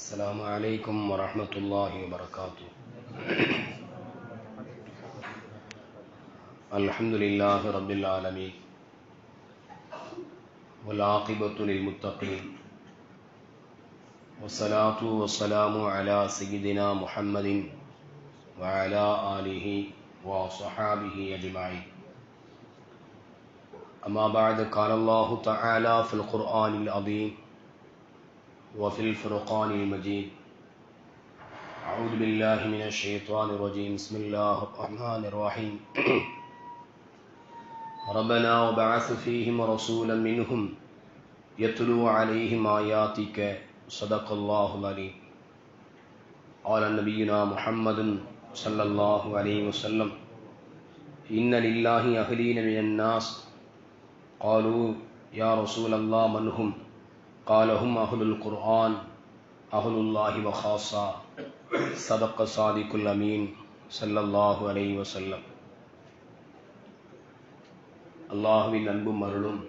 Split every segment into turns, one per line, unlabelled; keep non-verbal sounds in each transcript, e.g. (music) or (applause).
السلام عليكم ورحمة الله وبركاته. (clears throat) الحمد لله رب العالمين. والعاقبة للمتقين. والصلاة والسلام على سيدنا محمد وعلى آله وصحابه أجمعين. أما بعد قال الله تعالى في القرآن العظيم وفي الفرقان المجيد. أعوذ بالله من الشيطان الرجيم. بسم الله الرحمن الرحيم. (clears throat) ربنا وبعث فيهم رسولا منهم يتلو عليهم آياتك. صدق الله العليم. قال نبينا محمد صلى الله عليه وسلم، إن لله أهلين من الناس. قالوا، يا رسول الله، من هم؟ قال هم أهل القرآن أهل الله وخاصة صدق صادق الأمين صلى الله عليه وسلم அல்லாஹுவின் அன்பும் அருளும்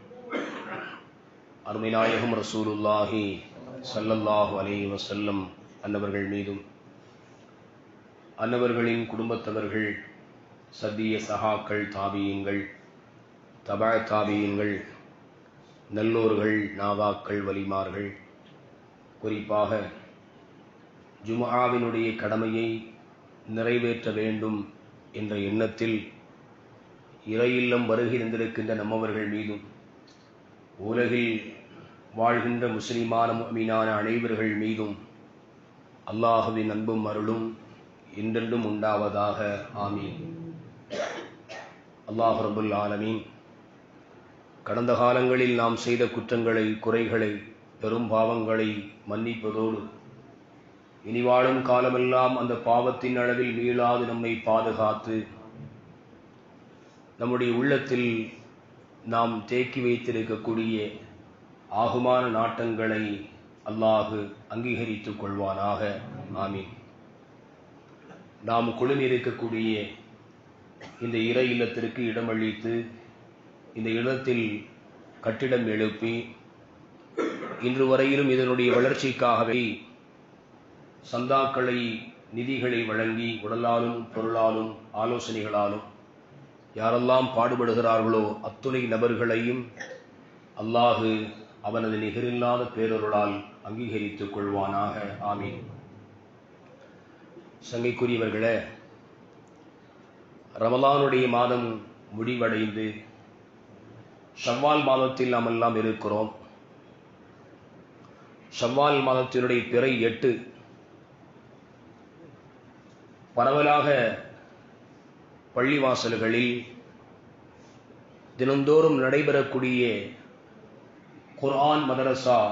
அருமைநாயகம் ரசூலுல்லாஹி சல்லல்லாஹு அலைஹி வசல்லம் அன்னவர்கள் மீதும் அன்னவர்களின் குடும்பத்தவர்கள் சத்திய சகாக்கள் தாபியங்கள் தபா தாபியங்கள் நல்லோர்கள் நாவாக்கள் வலிமார்கள். குறிப்பாக ஜுமாவினுடைய கடமையை நிறைவேற்ற வேண்டும் என்ற எண்ணத்தில் இறையில்லம் வருகின்றிருக்கின்ற நம்மவர்கள் மீதும் உலகில் வாழ்கின்ற முஸ்லிமான மீனான அனைவர்கள் மீதும் அல்லாஹுவின் அன்பும் அருளும் என்றென்றும் உண்டாவதாக. ஆமீன். அல்லாஹ் ரபுல் ஆலமீன். கடந்த காலங்களில் நாம் செய்த குற்றங்களை குறைகளை பெரும் பாவங்களை மன்னிப்பதோடு இனி வாழும் காலமெல்லாம் அந்த பாவத்தின் அளவில் மீளாது நம்மை பாதுகாத்து நம்முடைய உள்ளத்தில் நாம் தேக்கி வைத்திருக்கக்கூடிய ஆகுமான நாட்டங்களை அல்லாஹு அங்கீகரித்துக் கொள்வானாக. ஆமீன். நாம் குழுமியிருக்கக்கூடிய இந்த இறை இல்லத்திற்கு இடமளித்து இந்த இடத்தில் கட்டிடம் எழுப்பி இன்று வரையிலும் இதனுடைய வளர்ச்சிக்காகவே சந்தாக்களை நிதிகளை வழங்கி உடலாலும் பொருளாலும் ஆலோசனைகளாலும் யாரெல்லாம் பாடுபடுகிறார்களோ அத்துணை நபர்களையும் அல்லாஹு அவனது நிகரில்லாத பேரொருளால் அங்கீகரித்துக் கொள்வானாக. ஆமீன். சங்கைக்குரியவர்களே ரமலானுடைய மாதம் முடிவடைந்து ஷவ்வால் மாதத்தில் நாம் எல்லாம் இருக்கிறோம். ஷவ்வால் மாதத்தினுடைய பிறை எட்டு. பரவலாக பள்ளிவாசல்களில் தினந்தோறும் நடைபெறக்கூடிய குர்ஆன் மதரசா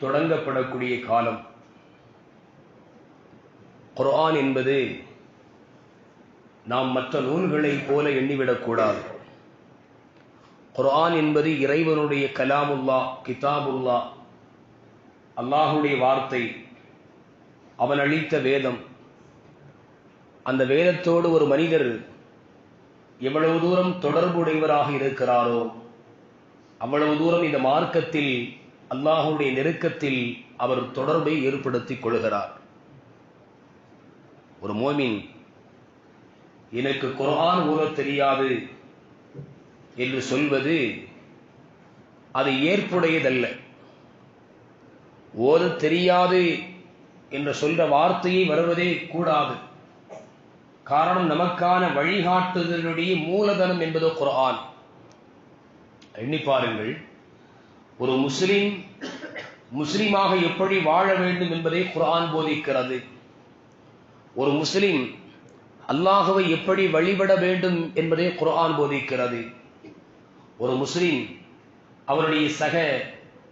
தொடங்கப்படக்கூடிய காலம். குர்ஆன் என்பது நாம் மற்ற நூல்களைப் போல எண்ணிவிடக்கூடாது. குர்ஆன் என்பது இறைவனுடைய கலாமுல்லா கிதாபுல்லா அல்லாஹுடைய வார்த்தை அவன் அளித்த வேதம். அந்த வேதத்தோடு ஒரு மனிதர் எவ்வளவு தூரம் தொடர்புடையவராக இருக்கிறாரோ அவ்வளவு தூரம் இந்த மார்க்கத்தில் அல்லாஹுடைய நெருக்கத்தில் அவர் தொடர்பை ஏற்படுத்திக் கொள்கிறார். ஒரு மோமின் எனக்கு குரான் ஊரத் தெரியாது என்று சொல்வது அது ஏற்புடையதல்ல. ஓத தெரியாது என்று சொல்ற வார்த்தையை வருவதே கூடாது. காரணம் நமக்கான வழிகாட்டுதலுடைய மூலதனம் என்பது குரான் எண்ணி பாருங்கள் ஒரு முஸ்லிம் முஸ்லிமாக எப்படி வாழ வேண்டும் என்பதை குரான் போதிக்கிறது. ஒரு முஸ்லிம் அல்லாஹுவை எப்படி வழிபட வேண்டும் என்பதை குரான் போதிக்கிறது. ஒரு முஸ்லீம் அவருடைய சக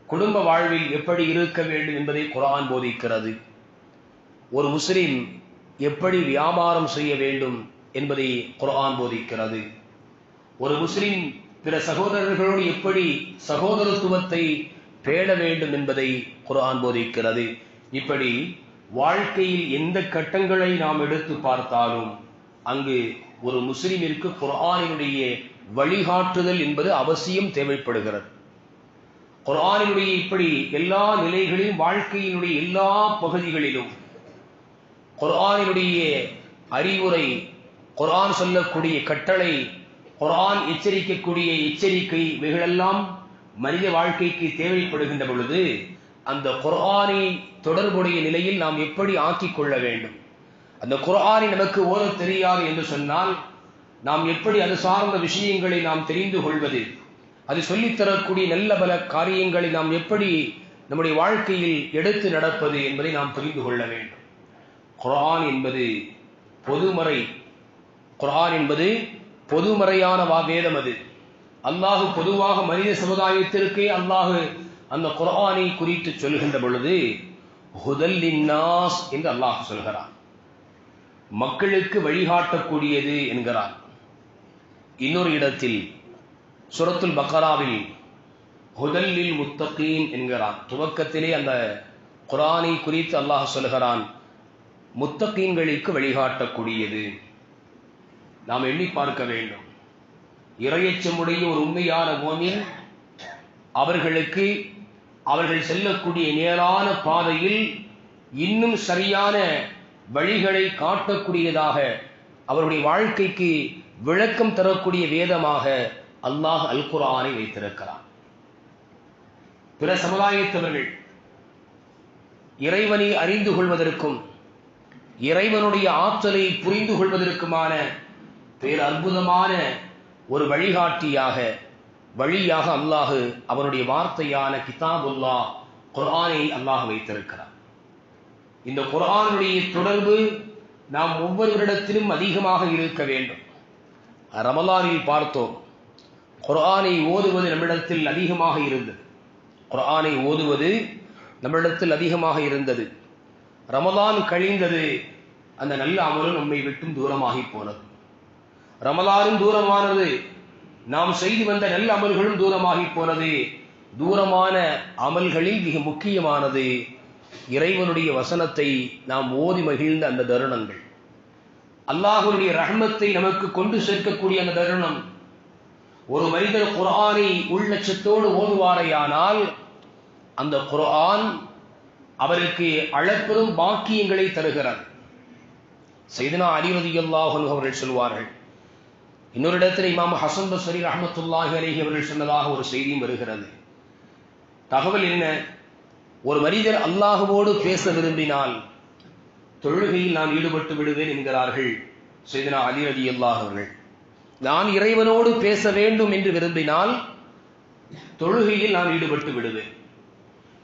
குடும்ப வாழ்வில் எப்படி இருக்க வேண்டும் என்பதை குரான் போதிக்கிறது. ஒரு முஸ்லீம் எப்படி வியாபாரம் செய்ய வேண்டும் என்பதை குரான் போதிக்கிறது. ஒரு முஸ்லீம் பிற சகோதரர்களோடு எப்படி சகோதரத்துவத்தை பேட வேண்டும் என்பதை குரான் போதிக்கிறது. இப்படி வாழ்க்கையில் எந்த கட்டங்களை நாம் எடுத்து பார்த்தாலும் அங்கு ஒரு முஸ்லிமிற்கு குரானினுடைய வழிகாட்டுதல் என்பது அவசியம் தேவைப்படுகிறது. குரானினுடைய இப்படி எல்லா நிலைகளிலும் வாழ்க்கையினுடைய எல்லா பகுதிகளிலும் குரானினுடைய அறிவுரை குரான் சொல்லக்கூடிய கட்டளை குரான் எச்சரிக்கக்கூடிய எச்சரிக்கை இவைகளெல்லாம் மனித வாழ்க்கைக்கு தேவைப்படுகின்ற பொழுது அந்த குரானை தொடர்புடைய நிலையில் நாம் எப்படி ஆக்கிக் கொள்ள வேண்டும்? அந்த குரானை நமக்கு ஓத தெரியாது என்று சொன்னால் நாம் எப்படி அது சார்ந்த விஷயங்களை நாம் தெரிந்து கொள்வது? அது சொல்லித்தரக்கூடிய நல்ல பல காரியங்களை நாம் எப்படி நம்முடைய வாழ்க்கையில் எடுத்து நடப்பது என்பதை நாம் புரிந்து கொள்ள வேண்டும். குரான் என்பது பொதுமறை. குரான் என்பது பொதுமறையான வா வேதம் அது. அல்லாஹு பொதுவாக மனித சமுதாயத்திற்கே அல்லாஹு அந்த குரானை குறித்து சொல்கின்ற பொழுது ஹுதல்லின்னாஸ் என்று அல்லாஹ் சொல்கிறான். மக்களுக்கு வழிகாட்டக்கூடியது என்கிறான். இன்னொரு இடத்தில் சுரத்துல் பக்கராவில் ஹுதல்லில் முத்தகீன் என்கிறான் துவக்கத்திலே அந்த குரானை குறித்து அல்லாஹ் சொல்கிறான் முத்தகீன்களுக்கு வழிகாட்டக்கூடியது. நாம் எண்ணி பார்க்க வேண்டும். இரையச்சமுடைய ஒரு உண்மையான மோமின் அவர்களுக்கு அவர்கள் செல்லக்கூடிய நேரான பாதையில் இன்னும் சரியான வழிகளை காட்டக்கூடியதாக அவருடைய வாழ்க்கைக்கு விளக்கம் தரக்கூடிய வேதமாக அல்லாஹ் அல் குரானை வைத்திருக்கிறான். பிற சமுதாயத்தவர்கள் இறைவனை அறிந்து கொள்வதற்கும் இறைவனுடைய ஆற்றலை புரிந்து கொள்வதற்குமான பேர் அற்புதமான ஒரு வழிகாட்டியாக வழியாக அல்லாஹு அவனுடைய வார்த்தையான கிதாபுல்லா குரானை அல்லாஹ் வைத்திருக்கிறார் இந்த குரானுடைய தொடர்பு நாம் ஒவ்வொருவரிடத்திலும் அதிகமாக இருக்க வேண்டும். ரமலானில் பார்த்தோம். குரானை ஓதுவது நம்மிடத்தில் அதிகமாக இருந்தது. குரானை ஓதுவது நம்மிடத்தில் அதிகமாக இருந்தது. ரமலான் கழிந்தது அந்த நல்ல அமலும் நம்மை விட்டும் தூரமாகி போனது. ரமலானும் தூரமானது நாம் செய்து வந்த நல்ல அமல்களும் தூரமாகி போனது. தூரமான அமல்களில் மிக முக்கியமானது இறைவனுடைய வசனத்தை நாம் ஓதி மகிழ்ந்த அந்த தருணங்கள். அல்லாஹுடைய ரஹ்மத்தை நமக்கு கொண்டு சேர்க்கக்கூடிய அந்த தருணம். ஒரு மனிதர் குரானை உள்ளட்சத்தோடு ஓதுவாரையானால் அந்த குரான் அவருக்கு அளப்பெரும் பாக்கியங்களை தருகிறது. செய்தனா அலிரதி அல்லாஹன் அவர்கள் சொல்வார்கள் இன்னொரு இடத்தில் இமாம் ஹசன் பஸ்ரி ரஹமத்துல்லாஹி அலேஹி அவர்கள் சொன்னதாக ஒரு செய்தியும் வருகிறது. தகவல் என்ன? ஒரு மனிதர் அல்லாஹுவோடு பேச விரும்பினால் தொழுகையில் நான் ஈடுபட்டு விடுவேன் என்கிறார்கள் செய்தனா அலி அலி அல்லாஹ் அவர்கள் நான் இறைவனோடு பேச வேண்டும் என்று விரும்பினால் தொழுகையில் நான் ஈடுபட்டு விடுவேன்.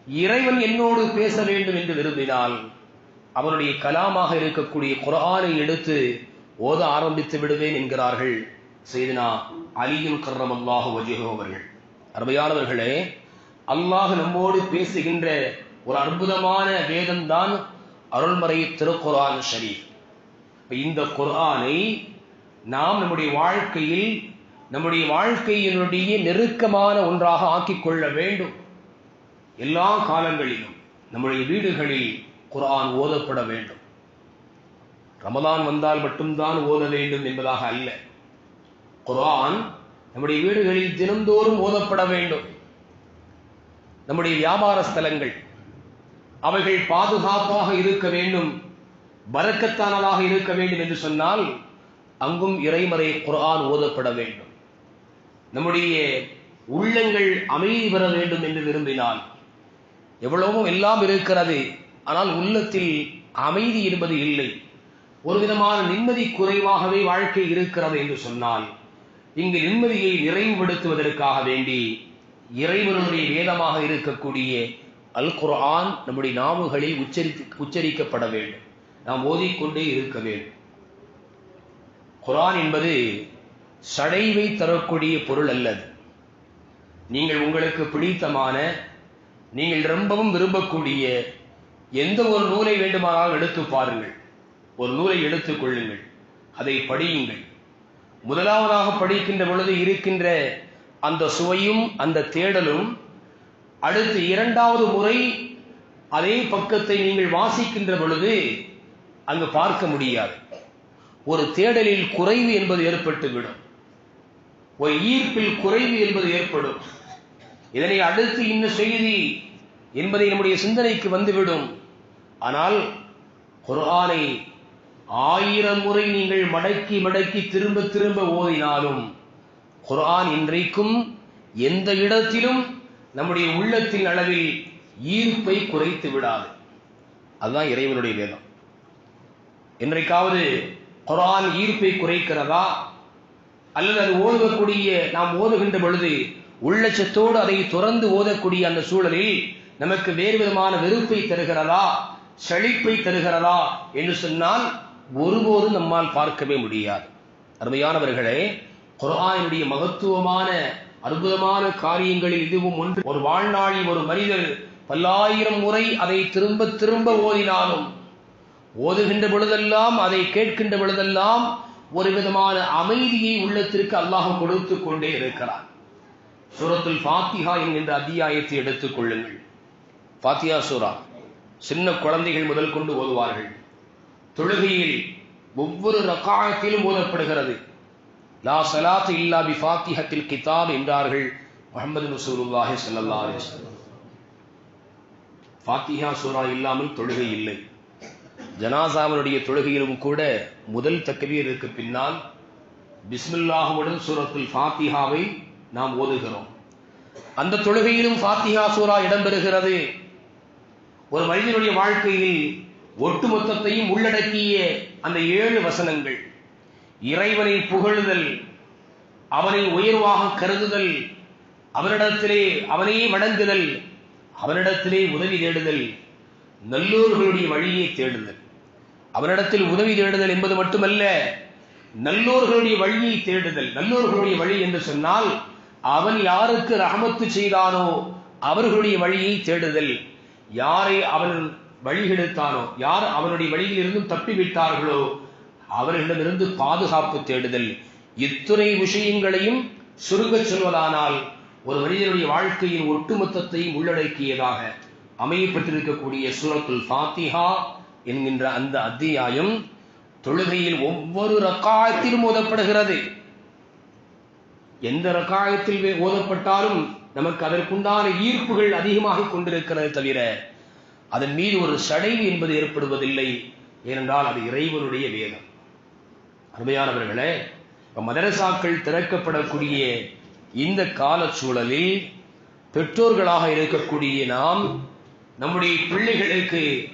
இறைவன் என்னோடு பேச வேண்டும் என்று விரும்பினால் அவனுடைய கலாமாக இருக்கக்கூடிய குரானை எடுத்து ஓத ஆரம்பித்து விடுவேன் என்கிறார்கள் செய்தனா அலியுல் கர்ரம் அல்லாஹு வஜிஹோ அவர்கள். அருமையானவர்களே அல்லாஹ் நம்மோடு பேசுகின்ற ஒரு அற்புதமான வேதம்தான் அருள்மறை திருக்குரான் ஷரீஃப். இந்த குர்ஆனை நாம் நம்முடைய வாழ்க்கையில் நம்முடைய வாழ்க்கையினுடைய நெருக்கமான ஒன்றாக ஆக்கிக் கொள்ள வேண்டும். எல்லா காலங்களிலும் நம்முடைய வீடுகளில் குரான் ஓதப்பட வேண்டும். ரமதான் வந்தால் மட்டும்தான் ஓத வேண்டும் என்பதாக அல்ல. குர்ஆன் நம்முடைய வீடுகளில் தினந்தோறும் ஓதப்பட வேண்டும். நம்முடைய வியாபார ஸ்தலங்கள் அவைகள் பாதுகாப்பாக இருக்க வேண்டும் பறக்கத்தானதாக இருக்க வேண்டும் என்று சொன்னால் அங்கும் இறைமறை குரான் ஓதப்பட வேண்டும். நம்முடைய உள்ளங்கள் அமைதி பெற வேண்டும் என்று விரும்பினால் எவ்வளவோ எல்லாம் இருக்கிறது ஆனால் உள்ளத்தில் அமைதி என்பது இல்லை. ஒரு விதமான நிம்மதி குறைவாகவே வாழ்க்கை இருக்கிறது என்று சொன்னால் இங்கு நிம்மதியை நிறைவுபடுத்துவதற்காக வேண்டி இறைவனுடைய வேதமாக இருக்கக்கூடிய அல் குர்ஆன் நம்முடைய நாவுகளில் உச்சரித்து உச்சரிக்கப்பட வேண்டும். நாம் ஓதிக்கொண்டே இருக்க வேண்டும். குர்ஆன் என்பது சடைவை தரக்கூடிய பொருள் அல்லது. நீங்கள் உங்களுக்கு பிடித்தமான நீங்கள் ரொம்பவும் விரும்பக்கூடிய எந்த ஒரு நூலை வேண்டுமானாலும் எடுத்து பாருங்கள். ஒரு நூலை எடுத்துக் கொள்ளுங்கள். அதை படியுங்கள். முதலாவதாக படிக்கின்ற பொழுது இருக்கின்ற அந்த சுவையும் அந்த தேடலும் அடுத்து இரண்டாவது முறை அதே பக்கத்தை நீங்கள் வாசிக்கின்ற பொழுது அங்கு பார்க்க முடியாது. ஒரு தேடலில் குறைவு என்பது ஏற்பட்டுவிடும். ஒரு ஈர்ப்பில் குறைவு என்பது ஏற்படும். இதனை அடுத்து இன்ன செய்தி என்பதை நம்முடைய சிந்தனைக்கு வந்துவிடும். ஆனால் குர்ஆனை ஆயிரம் முறை நீங்கள் மடக்கி மடக்கி திரும்ப திரும்ப ஓதினாலும் குர்ஆன் இன்றைக்கும் எந்த இடத்திலும் நம்முடைய உள்ளத்தின் அளவில் ஈர்ப்பை குறைத்து விடாது. அதுதான் இறைவனுடைய வேதம். இன்றைக்காவது குரான் ஈர்ப்பை குறைக்கிறதா? அல்லது அது ஓதக்கூடிய நாம் ஓதுகின்ற பொழுது உள்ளச்சத்தோடு அதை துறந்து ஓதக்கூடிய அந்த சூழலில் நமக்கு வேறு விதமான வெறுப்பை தருகிறதா? செழிப்பை தருகிறதா? என்று சொன்னால் ஒருபோதும் நம்மால் பார்க்கவே முடியாது. அருமையானவர்களே குர்ஆனுடைய மகத்துவமான அற்புதமான காரியங்களில் இதுவும் ஒன்று. ஒரு வாழ்நாளில் ஒரு மனிதர் பல்லாயிரம் முறை அதை திரும்ப திரும்ப ஓதினாலும் ஓதுகின்ற பொழுதெல்லாம் அதை கேட்கின்ற பொழுதெல்லாம் ஒரு விதமான அமைதியை உள்ளத்திற்கு அல்லாஹ் கொடுத்து கொண்டே இருக்கிறார் சூரத்துல் ஃபாத்திஹா என்கின்ற அத்தியாயத்தை எடுத்துக் கொள்ளுங்கள். ஃபாத்தியா சூரா. சின்ன குழந்தைகள் முதல் கொண்டு ஓதுவார்கள். தொழுகையில் ஒவ்வொரு ரக்காயத்திலும் ஓதப்படுகிறது. லா சலாத் இல்லா பி ஃபாத்திஹத்தில் கிதாப் என்றார்கள் முகமது ரசூலுல்லாஹி சல்லா அலி ஃபாத்திஹா சூரா இல்லாமல் தொழுகை இல்லை. ஜனாசாவனுடைய தொழுகையிலும் கூட முதல் தக்பீருக்கு பின்னால் பிஸ்மில்லாஹுடன் சூரத்தில் ஃபாத்திஹாவை நாம் ஓதுகிறோம். அந்த தொழுகையிலும் ஃபாத்திஹா சூரா இடம்பெறுகிறது. ஒரு மனிதனுடைய வாழ்க்கையில் ஒட்டுமொத்தத்தையும் உள்ளடக்கிய அந்த ஏழு வசனங்கள். இறைவனை புகழுதல் அவனை உயர்வாக கருதுதல் அவனிடத்திலே அவனையே வணங்குதல் அவனிடத்திலே உதவி தேடுதல் நல்லோர்களுடைய வழியை தேடுதல். அவனிடத்தில் உதவி தேடுதல் என்பது மட்டுமல்ல நல்லோர்களுடைய வழியை தேடுதல். நல்லோர்களுடைய வழி என்று சொன்னால் அவன் யாருக்கு ரஹமத்து செய்தானோ அவர்களுடைய வழியை தேடுதல். யாரை அவன் வழிகெடுத்தானோ யார் அவனுடைய வழியில் இருந்தும் தப்பிவிட்டார்களோ அவர்களிடமிருந்து பாதுகாப்பு தேடுதல். இத்துறை விஷயங்களையும் சுருங்கச் சொல்வதானால் ஒரு மனிதனுடைய வாழ்க்கையின் ஒட்டுமொத்தத்தையும் உள்ளடக்கியதாக அமையப்பட்டிருக்கக்கூடிய சூரத்துல் ஃபாத்திஹா என்கின்ற அந்த அத்தியாயம் தொழுகையில் ஒவ்வொரு ரக்காயத்திலும் ஓதப்படுகிறது. எந்த ரக்காயத்தில் ஓதப்பட்டாலும் நமக்கு அதற்குண்டான ஈர்ப்புகள் அதிகமாக கொண்டிருக்கிறது தவிர அதன் மீது ஒரு சடைவு என்பது ஏற்படுவதில்லை ஏனென்றால் அது இறைவனுடைய வேதம். அருமையானவர்களே மதரசாக்கள் திறக்கப்படக்கூடிய இந்த கால சூழலில் பெற்றோர்களாக இருக்கக்கூடிய நாம் நம்முடைய பிள்ளைகளுக்கு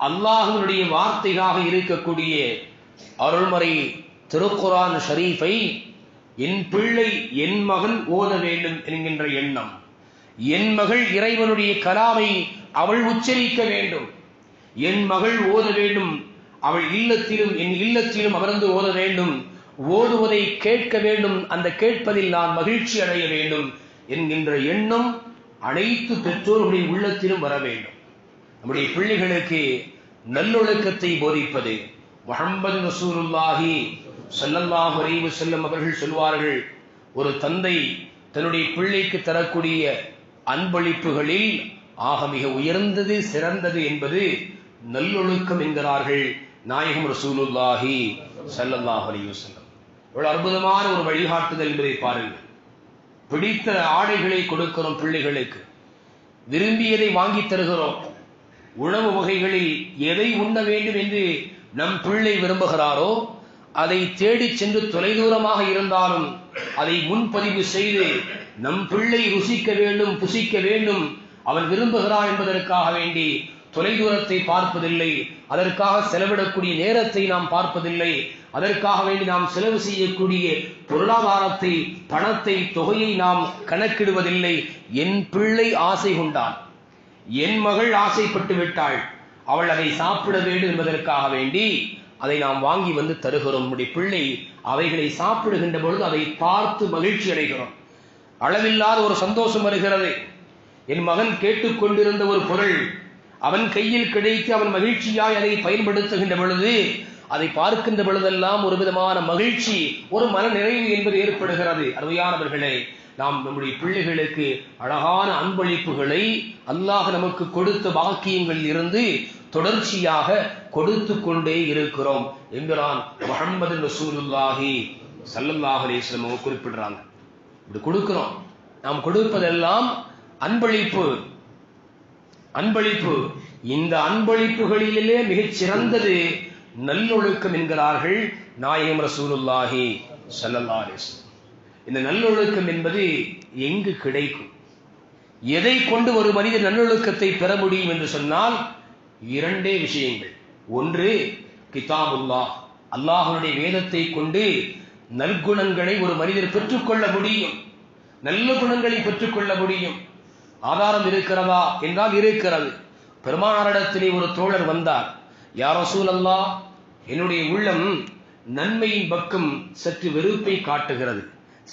அல்லாஹனுடைய வார்த்தையாக இருக்கக்கூடிய அருள்மறை திருக்குரான் ஷரீஃபை என் பிள்ளை என் மகன் ஓத வேண்டும் என்கின்ற எண்ணம். என் மகள் இறைவனுடைய கலாமை அவள் உச்சரிக்க வேண்டும். என் மகள் ஓத வேண்டும் அவள் இல்லத்திலும் என் இல்லத்திலும் அமர்ந்து ஓத வேண்டும். ஓதுவதை கேட்க வேண்டும். அந்த கேட்பதில் நான் மகிழ்ச்சி அடைய வேண்டும் என்கின்ற எண்ணம் அனைத்து பெற்றோர்களுடைய உள்ளத்திலும் வர வேண்டும். நம்முடைய பிள்ளைகளுக்கு நல்லொழுக்கத்தை போதிப்பது முகமது ரசூலுல்லாஹி ஸல்லல்லாஹு அலைஹி செல்லும் அவர்கள் சொல்வார்கள் ஒரு தந்தை தன்னுடைய பிள்ளைக்கு தரக்கூடிய அன்பளிப்புகளில் ஆக மிக உயர்ந்தது சிறந்தது என்பது நல்லொழுக்கம் என்கிறார்கள். நாயகம் ரசூலுல்லாஹி சல்லல்லாஹ் அலிவசல்லம் இவ்வளவு அற்புதமான ஒரு வழிகாட்டுதல் என்பதை பாருங்கள். பிடித்த ஆடைகளை கொடுக்கிறோம் பிள்ளைகளுக்கு. விரும்பியதை வாங்கி தருகிறோம். உணவு வகைகளில் எதை உண்ண வேண்டும் என்று நம் பிள்ளை விரும்புகிறாரோ அதை தேடிச் சென்று தொலைதூரமாக இருந்தாலும் அதை முன்பதிவு செய்து நம் பிள்ளை ருசிக்க வேண்டும் புசிக்க வேண்டும் அவன் விரும்புகிறான் என்பதற்காக வேண்டி தொலைதூரத்தை பார்ப்பதில்லை. அதற்காக செலவிடக்கூடிய நேரத்தை நாம் பார்ப்பதில்லை. அதற்காக வேண்டி நாம் செலவு செய்யக்கூடிய பொருளாதாரத்தை பணத்தை தொகையை நாம் கணக்கிடுவதில்லை. என் பிள்ளை ஆசை கொண்டான். என் மகள் ஆசைப்பட்டு விட்டாள். அவள் அதை சாப்பிட வேண்டும் என்பதற்காக வேண்டி அதை நாம் வாங்கி வந்து தருகிறோம். நம்முடைய பிள்ளை அவைகளை சாப்பிடுகின்ற பொழுது அதை பார்த்து மகிழ்ச்சி அடைகிறோம். அளவில்லாத ஒரு சந்தோஷம் வருகிறது. என் மகன் கேட்டுக்கொண்டிருந்த ஒரு பொருள் அவன் கையில் கிடைத்து அவன் மகிழ்ச்சியாய் அதை பயன்படுத்துகின்ற பொழுது அதை பார்க்கின்ற பொழுதெல்லாம் ஒரு விதமான மகிழ்ச்சி ஒரு மன நிறைவு என்பது ஏற்படுகிறது. அருமையானவர்களே நாம் நம்முடைய பிள்ளைகளுக்கு அழகான அன்பளிப்புகளை அல்லாஹ் நமக்கு கொடுத்த பாக்கியங்களில் இருந்து தொடர்ச்சியாக கொடுத்து கொண்டே இருக்கிறோம் என்கிறான் முகமது ரசூலுல்லாஹி சல்லல்லாஹ் அலைஹி குறிப்பிடுறாங்க. இப்படி கொடுக்கிறோம். நாம் கொடுப்பதெல்லாம் அன்பளிப்பு. அன்பளிப்பு. இந்த அன்பளிப்புகளிலே மிகச் சிறந்தது நல்லொழுக்கம் என்கிறார்கள் நாயம் ரசூலுல்லாஹி ஸல்லல்லாஹு இந்த நல்லொழுக்கம் என்பது எங்கு கிடைக்கும்? எதை கொண்டு ஒரு மனிதன் நல்லொழுக்கத்தை பெற முடியும் என்று சொன்னால் இரண்டே விஷயங்கள். ஒன்று கிதாபுல்லா அல்லாஹனுடைய வேதத்தை கொண்டு நற்குணங்களை ஒரு மனிதர் பெற்றுக்கொள்ள முடியும். நல்ல குணங்களை பெற்றுக்கொள்ள முடியும். ஆதாரம் இருக்கிறதா? என்றால் இருக்கிறது. பெருமானாரிடத்திலே ஒரு தோழர் வந்தார். யாரோ சூழல்லா என்னுடைய உள்ளம் நன்மையின் பக்கம் சற்று வெறுப்பை காட்டுகிறது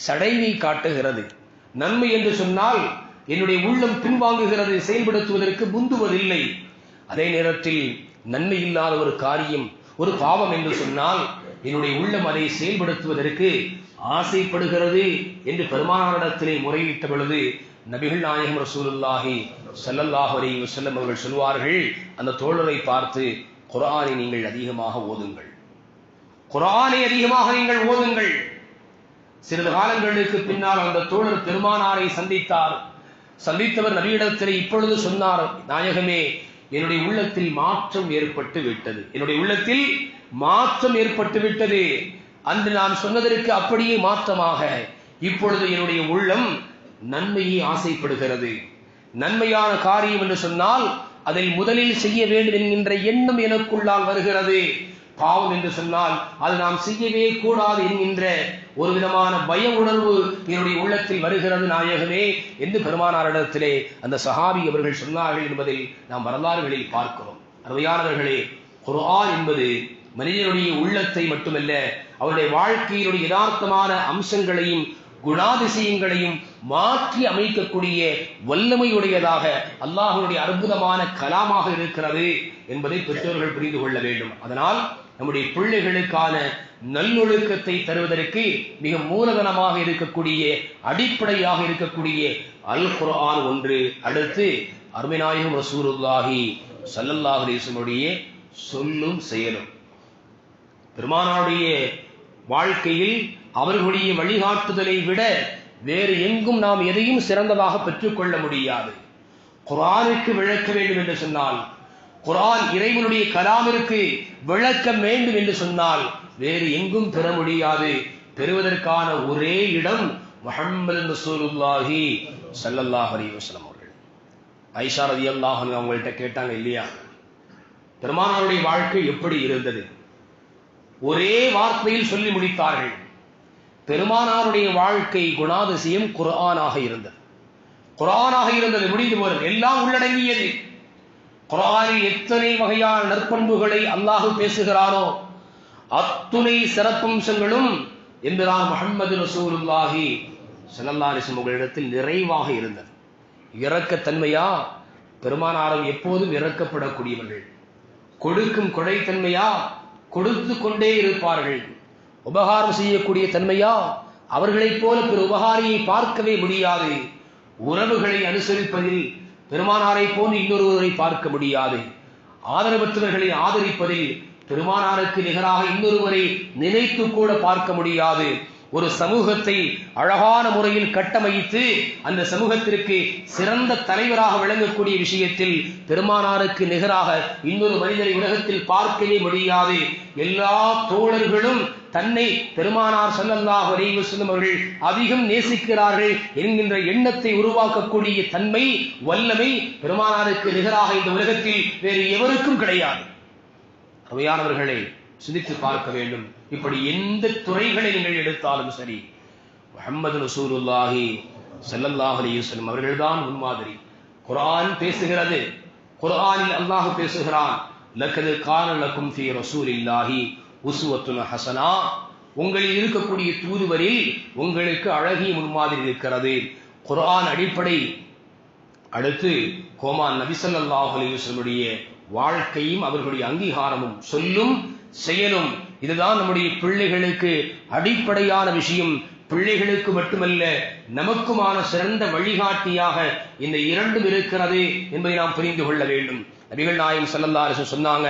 சடைவை காட்டுகிறது. நன்மை என்று சொன்னால் என்னுடைய உள்ளம் பின்வாங்குகிறது செயல்படுத்துவதற்கு முந்துவதில்லை. அதே நேரத்தில் நன்மை இல்லாத ஒரு காரியம் ஒரு பாவம் என்று சொன்னால் என்னுடைய உள்ளம் அதை செயல்படுத்துவதற்கு ஆசைப்படுகிறது என்று பெருமானாரிடத்திலே முறையிட்ட பொழுது நபிகள் நாயகம் ரசூலுல்லாஹி ஸல்லல்லாஹு அலைஹி வஸல்லம் அவர்கள் சொல்வார்கள் அந்த தோழரை பார்த்து குரானை நீங்கள் அதிகமாக ஓதுங்கள். குரானை அதிகமாக நீங்கள் ஓதுங்கள். சிறிது காலங்களுக்கு பின்னால் அந்த தோழர் பெருமானாரை சந்தித்தார். சந்தித்தவர் நபியிடத்தில் இப்பொழுது சொன்னார் நாயகமே என்னுடைய உள்ளத்தில் மாற்றம் ஏற்பட்டு விட்டது. என்னுடைய உள்ளத்தில் மாற்றம் ஏற்பட்டு விட்டது. அன்று நான் சொன்னதற்கு அப்படியே மாற்றமாக. இப்பொழுது என்னுடைய உள்ளம் நன்மையை ஆசைப்படுகிறது. நன்மையான காரியம் என்று சொன்னால் அதை முதலில் செய்ய வேண்டும் என்கின்ற எண்ணம் எனக்குள்ளால் வருகிறது. பாவம் என்று சொன்னால் அது நாம் செய்யவே கூடாது என்கின்ற ஒரு விதமான பய உணர்வு என்னுடைய உள்ளத்தில் வருகிறது நாயகமே. என்று பெருமானாரிடத்திலே அந்த சஹாபி அவர்கள் சொன்னார்கள் என்பதை நாம் வரலாறுகளில் பார்க்கிறோம். அருமையானவர்களே குர்ஆன் என்பது மனிதனுடைய உள்ளத்தை மட்டுமல்ல அவருடைய வாழ்க்கையினுடைய யதார்த்தமான அம்சங்களையும் குணாதிசயங்களையும் மாற்றி அமைக்கக்கூடிய வல்லமையுடையதாக அல்லாஹனுடைய அற்புதமான கலாமாக இருக்கிறது என்பதை பெற்றோர்கள் புரிந்து கொள்ள வேண்டும். அதனால் நம்முடைய பிள்ளைகளுக்கான நல்லொழுக்கத்தை தருவதற்கு மிக மூலதனமாக இருக்கக்கூடிய அடிப்படையாக இருக்கக்கூடிய அல் குரான் ஒன்று. அடுத்து அருமைநாயகம் ரசூலுல்லாஹி ஸல்லல்லாஹு சொல்லும் செயலும். பெருமானாருடைய வாழ்க்கையில் அவர்களுடைய வழிகாட்டுதலை விட வேறு எங்கும் நாம் எதையும் சிறந்ததாக பெற்றுக்கொள்ள முடியாது. குரானுக்கு விளக்க வேண்டும் என்று சொன்னால் குரான் இறைவனுடைய கலாமிற்கு விளக்க வேண்டும் என்று சொன்னால் வேறு எங்கும் பெற முடியாது. பெறுவதற்கான ஒரே இடம் முஹம்மது ரசூலுல்லாஹி சல்லல்லாஹ் அலைஹி வஸல்லம் அவர்கள். ஐஷா ரதி அன்ஹா அவங்கள்ட்ட கேட்டாங்க இல்லையா? பெருமானாருடைய வாழ்க்கை எப்படி இருந்தது? ஒரே வார்த்தையில் சொல்லி முடித்தார்கள். பெருமானாருடைய வாழ்க்கை குணாதிசயம் குரானாக இருந்தது. குரானாக இருந்தது முடிந்து போறது எல்லாம் உள்ளடங்கியது. குரானில் எத்தனை வகையான நற்பண்புகளை அல்லாஹ் பேசுகிறாரோ அத்துணை சிறப்பம்சங்களும் என்பதால் முகமது ரசூலுல்லாஹி ஸல்லல்லாஹு உங்களிடத்தில் நிறைவாக இருந்தது. இறக்கத்தன்மையா பெருமானாரும் எப்போதும் இறக்கப்படக்கூடியவர்கள் கொடுக்கும் கொடைத்தன்மையா? கொடுத்து கொண்டே இருப்பார்கள். உபகாரம் செய்யக்கூடிய தன்மையா? அவர்களைப் போல பிற உபகாரியை பார்க்கவே முடியாது. உறவுகளை அனுசரிப்பதில் பெருமானாரை போன்று இன்னொருவரை பார்க்க முடியாது. ஆதரவற்றவர்களை ஆதரிப்பதில் பெருமானாருக்கு நிகராக இன்னொருவரை நினைத்து கூட பார்க்க முடியாது. ஒரு சமூகத்தை அழகான முறையில் கட்டமைத்து அந்த சமூகத்திற்கு சிறந்த தலைவராக விளங்கக்கூடிய விஷயத்தில் பெருமானாருக்கு நிகராக இன்னொரு மனிதரை உலகத்தில் பார்க்கவே முடியாது. எல்லா தோழர்களும் தன்னை பெருமானார் சல்லல்லாஹ் அலைஹி வஸல்லம் அவர்கள் அதிகம் நேசிக்கிறார்கள் என்கின்ற எண்ணத்தை உருவாக்கக்கூடிய தன்மை வல்லமை பெருமானாருக்கு நிகராக இந்த உலகத்தில் வேறு எவருக்கும் கிடையாது. அவையானவர்களை சிந்தித்து பார்க்க வேண்டும். இப்படி எந்த துறைகளை நீங்கள் எடுத்தாலும் சரி முகமது ரசூலுல்லாஹி ஸல்லல்லாஹு அலைஹி வஸல்லம் அவர்கள்தான் முன்மாதிரி. குரான் பேசுகிறது. குரானில் அல்லாஹ் பேசுகிறான். லக்கது கான ஃபி ஃபீ ரசூலில்லாஹி. உசுவத்துன ஹசனா. உங்களில் இருக்கக்கூடிய தூதுவரில் உங்களுக்கு அழகிய முன்மாதிரி இருக்கிறது. குரான் அடிப்படை. அடுத்து கோமான் நபிசல்லாஹ் அலைஹி வாழ்க்கையும் அவர்களுடைய அங்கீகாரமும் சொல்லும் செயலும். இதுதான் நம்முடைய பிள்ளைகளுக்கு அடிப்படையான விஷயம். பிள்ளைகளுக்கு மட்டுமல்ல நமக்குமான சிறந்த வழிகாட்டியாக இந்த இரண்டும் இருக்கிறது என்பதை நாம் புரிந்து கொள்ள வேண்டும். நபிகள் நாயம் ஸல்லல்லாஹு சொன்னாங்க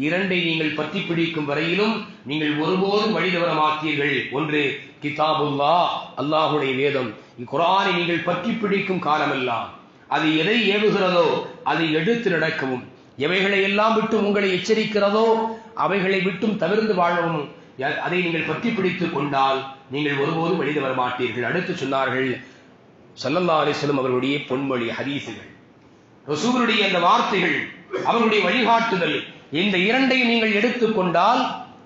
இரண்டை நீங்கள் பற்றி பிடிக்கும் வரையிலும் நீங்கள் ஒருபோதும் வழி மாட்டீர்கள் ஒன்று கிதாபுல்லா அல்லாஹுடைய வேதம். இக்குரானை நீங்கள் பற்றி பிடிக்கும் காலமெல்லாம் அது எதை ஏவுகிறதோ அதை எடுத்து நடக்கவும். எவைகளை எல்லாம் விட்டு உங்களை எச்சரிக்கிறதோ அவைகளை விட்டும் தவிர்த்து வாழவும். ய- அதை நீங்கள் பற்றி பிடித்துக் கொண்டால் நீங்கள் ஒருபோதும் வெளியே வர மாட்டீர்கள் அடுத்து சொன்னார்கள் சல்லல்லா அலிஸ்லம் அவர்களுடைய பொன்மொழி ஹதீஸுகள் ரசூருடைய அந்த வார்த்தைகள் அவர்களுடைய வழிகாட்டுதல் இந்த இரண்டையும் நீங்கள் எடுத்துக்கொண்டால்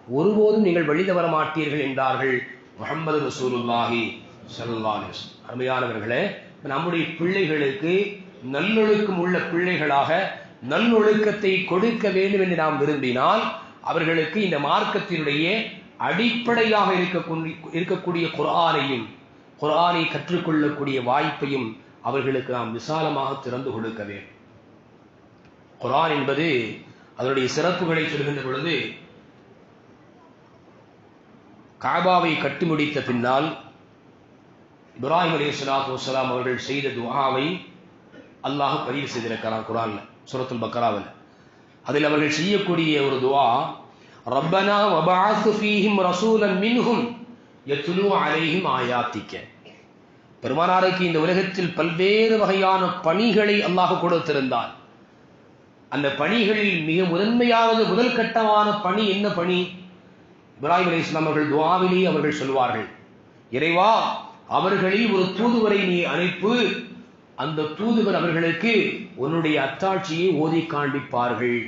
ஒருபோதும் நீங்கள் வழி தவற மாட்டீர்கள் என்றார்கள் முகமது ரசூலுல்லாஹி ஸல்லல்லாஹு அருமையானவர்களே நம்முடைய பிள்ளைகளுக்கு நல்லொழுக்கம் உள்ள பிள்ளைகளாக நல்லொழுக்கத்தை கொடுக்க வேண்டும் என்று நாம் விரும்பினால் அவர்களுக்கு இந்த மார்க்கத்தினுடைய அடிப்படையாக இருக்கக்கூடிய இருக்கக்கூடிய குரானையும் குரானை கற்றுக்கொள்ளக்கூடிய வாய்ப்பையும் அவர்களுக்கு நாம் விசாலமாக திறந்து கொடுக்க வேண்டும். குரான் என்பது அதனுடைய சிறப்புகளை சொல்கின்ற பொழுது காபாவை கட்டி முடித்த பின்னால் இப்ராஹிம் அலி சலாத்து வசலாம் அவர்கள் செய்த துஹாவை அல்லாஹ் பதிவு செய்திருக்கிறான் குரான்ல சுரத்துல் பக்கராவில். அதில் அவர்கள் செய்யக்கூடிய ஒரு துவா ரப்பனா வபாசு ஃபீஹிம் ரசூலன் மின்ஹும் எத்துலு அலைஹிம் ஆயாத்திக்க. பெருமானாருக்கு இந்த உலகத்தில் பல்வேறு வகையான பணிகளை அல்லாஹ் கொடுத்திருந்தான். அந்த பணிகளில் மிக முதன்மையானது முதல் கட்டமான பணி என்ன பணி? இப்ராஹிம் அலி இஸ்லாம் அவர்கள் துவாவிலே அவர்கள் சொல்வார்கள் இறைவா அவர்களில் ஒரு தூதுவரை நீ அனுப்பு அந்த தூதுவர் அவர்களுக்கு உன்னுடைய அத்தாட்சியை ஓதி காண்பிப்பார்கள்.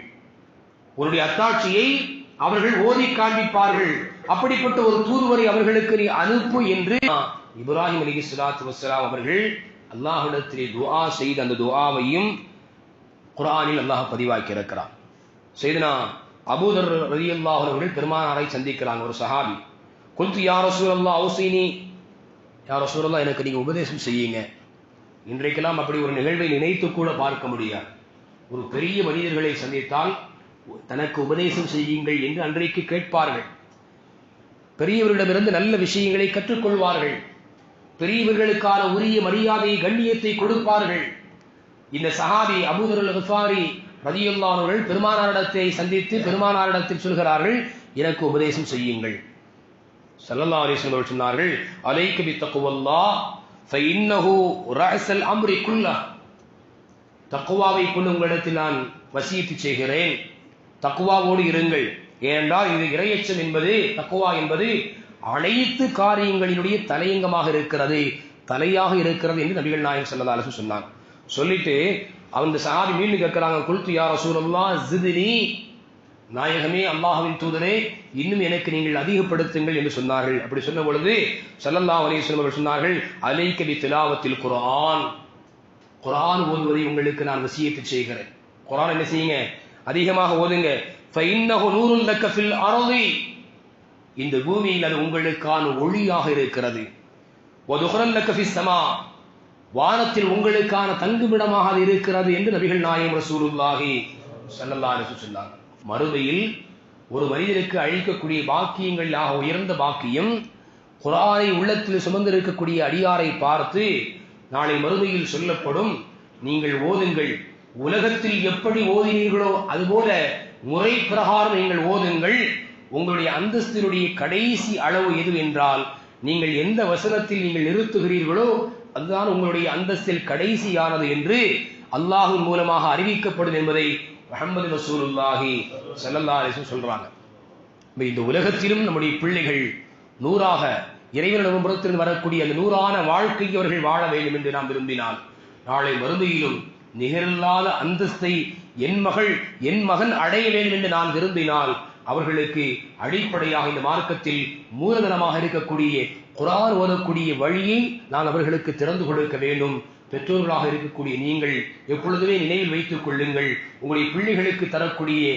உன்னுடைய அத்தாட்சியை அவர்கள் ஓதி காண்பிப்பார்கள். அப்படிப்பட்ட ஒரு தூதுவரை அவர்களுக்கு நீ அனுப்பு என்று இப்ராஹிம் அலி சலாத்து வசலாம் அவர்கள் அல்லாஹிடத்திலே துஆ செய்த அந்த துஆவையும் குரானில் அல்லாஹ் பதிவாக்கி இருக்கிறான் செய்தனா அபூதர் ரலியல்லாஹு அவர்கள் பெருமானாரை சந்திக்கிறாங்க ஒரு சஹாபி. குல்து யா ரசூலல்லாஹ் ஔசினி யா ரசூலல்லாஹ் எனக்கு நீங்க உபதேசம் செய்யுங்க. இன்றைக்கெல்லாம் அப்படி ஒரு நிகழ்வை நினைத்து கூட பார்க்க முடியாது. ஒரு பெரிய மனிதர்களை சந்தித்தால் தனக்கு உபதேசம் செய்யுங்கள் என்று அன்றைக்கு கேட்பார்கள். பெரியவர்களிடமிருந்து நல்ல விஷயங்களை கற்றுக்கொள்வார்கள். பெரியவர்களுக்கான உரிய மரியாதையை கண்ணியத்தை கொடுப்பார்கள். இந்த சஹாபி அபூதருல் ஹுஃபாரி ரதியுல்லானவர்கள் பெருமானாரிடத்தை சந்தித்து பெருமானாரிடத்தில் சொல்கிறார்கள் எனக்கு உபதேசம் செய்யுங்கள். சல்லல்லா அலைஹி அவர்கள் சொன்னார்கள் அலைக்கு பி தக்குவல்லா ஃபஇன்னஹு ரஹசல் அம்ரி குல்லா தக்குவாவை கொண்டு உங்களிடத்தில் நான் வசியத்து செய்கிறேன். தக்குவாவோடு இருங்கள். ஏனென்றால் இது இரையச்சம் என்பது தக்குவா என்பது அனைத்து காரியங்களினுடைய தலையங்கமாக இருக்கிறது தலையாக இருக்கிறது என்று நபிகள் நாயகம் ஸல்லல்லாஹு சொன்னான் சொன்னாங்க. சொல்லிட்டு அந்த சஹாபி மீண்டும் கேட்கிறாங்க குல்து யார ரசூலல்லாஹ் ஜிதினி நாயகமே அல்லாஹ்வின் தூதரே இன்னும் எனக்கு நீங்கள் அதிகப்படுத்துங்கள் என்று சொன்னார்கள். அப்படி சொன்ன பொழுது சல்லல்லா அலைஹி அவர்கள் சொன்னார்கள் அலைக்கலி திலாவத்தில் குரான் குரான் ஓதுவதை உங்களுக்கு நான் வசியத்து செய்கிறேன். குரான் என்ன செய்யுங்க? அதிகமாக ஓதுங்க. ஃபஇன்னஹு இந்த பூமியில் அது உங்களுக்கான ஒளியாக இருக்கிறது. வானத்தில் உங்களுக்கான தங்குமிடமாக அது இருக்கிறது என்று நபிகள் நாயம் ரசூலுல்லாஹி ஸல்லல்லாஹு அலைஹி வஸல்லம் சொன்னாங்க. மறுமையில் ஒரு மனிதனுக்கு அழிக்கக்கூடிய பாக்கியங்களாக உயர்ந்த பாக்கியம் குரானை உள்ளத்தில் சுமந்திருக்கக்கூடிய அடியாரை பார்த்து நாளை மறுமையில் சொல்லப்படும் நீங்கள் ஓதுங்கள். உலகத்தில் எப்படி ஓதினீர்களோ அதுபோல முறை பிரகாரம் நீங்கள் ஓதுங்கள். உங்களுடைய அந்தஸ்தினுடைய கடைசி அளவு எது என்றால் நீங்கள் எந்த வசனத்தில் நீங்கள் நிறுத்துகிறீர்களோ அதுதான் உங்களுடைய அந்தஸ்தில் கடைசியானது என்று அல்லாஹின் மூலமாக அறிவிக்கப்படும் என்பதை முஹம்மது ரசூலுல்லாஹி ஸல்லல்லாஹு அலைஹி சொல்றாங்க. இந்த உலகத்திலும் நம்முடைய பிள்ளைகள் நூறாக இறைவனிடம் புறத்திலிருந்து வரக்கூடிய அந்த நூறான வாழ்க்கையை அவர்கள் வாழ வேண்டும் என்று நாம் விரும்பினால் நாளை மறுமையிலும் நிகரில்லாத அந்தஸ்தை என் மகள் என் மகன் அடைய வேண்டும் என்று நான் விரும்பினால் அவர்களுக்கு அடிப்படையாக இந்த மார்க்கத்தில் மூலதனமாக இருக்கக்கூடிய குரான் ஓதக்கூடிய வழியை நான் அவர்களுக்கு திறந்து கொடுக்க வேண்டும். பெற்றோர்களாக இருக்கக்கூடிய நீங்கள் எப்பொழுதுமே நினைவில் வைத்துக் கொள்ளுங்கள். உங்களுடைய பிள்ளைகளுக்கு தரக்கூடிய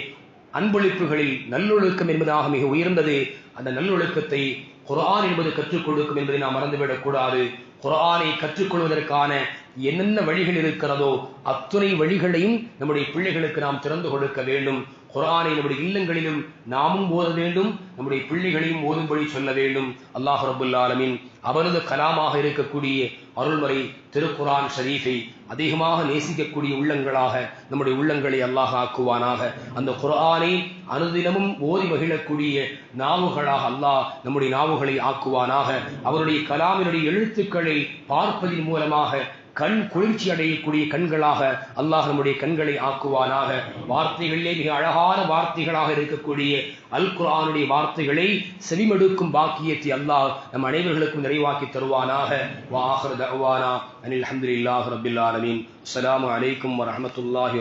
அன்பளிப்புகளில் நல்லொழுக்கம் என்பதாக மிக உயர்ந்தது. அந்த நல்லொழுக்கத்தை குரான் என்பது கற்றுக் கொடுக்கும் என்பதை நாம் மறந்துவிடக்கூடாது குரானை கற்றுக்கொள்வதற்கான என்னென்ன வழிகள் இருக்கிறதோ அத்துணை வழிகளையும் நம்முடைய பிள்ளைகளுக்கு நாம் திறந்து கொடுக்க வேண்டும். குரானை நம்முடைய இல்லங்களிலும் நாமும் ஓத வேண்டும் நம்முடைய பிள்ளைகளையும் ஓதும்படி சொல்ல வேண்டும். அல்லாஹ் ரபுல் ஆலமின் அவரது கலாமாக இருக்கக்கூடிய அருள்மறை திருக்குரான் ஷரீஃபை அதிகமாக நேசிக்கக்கூடிய உள்ளங்களாக நம்முடைய உள்ளங்களை அல்லாஹ் ஆக்குவானாக. அந்த குரானை அனுதினமும் ஓதி மகிழக்கூடிய நாவுகளாக அல்லாஹ் நம்முடைய நாவுகளை ஆக்குவானாக. அவருடைய கலாமினுடைய எழுத்துக்களை பார்ப்பதின் மூலமாக கண் குளிர்ச்சி அடையக்கூடிய கண்களாக அல்லாஹ் நம்முடைய கண்களை ஆக்குவானாக. வார்த்தைகளிலே மிக அழகான வார்த்தைகளாக இருக்கக்கூடிய அல் குர்ஆனுடைய வார்த்தைகளை செவிமடுக்கும் பாக்கியத்தை அல்லாஹ் நம் அனைவர்களுக்கும் நிறைவாக்கி தருவானாக. வாஹர் தவானா அனில் அஹமதுல்லாஹ் ரபில் ஆலமீன். அஸ்ஸலாமு அலைக்கும் வரஹ்மத்துல்லாஹி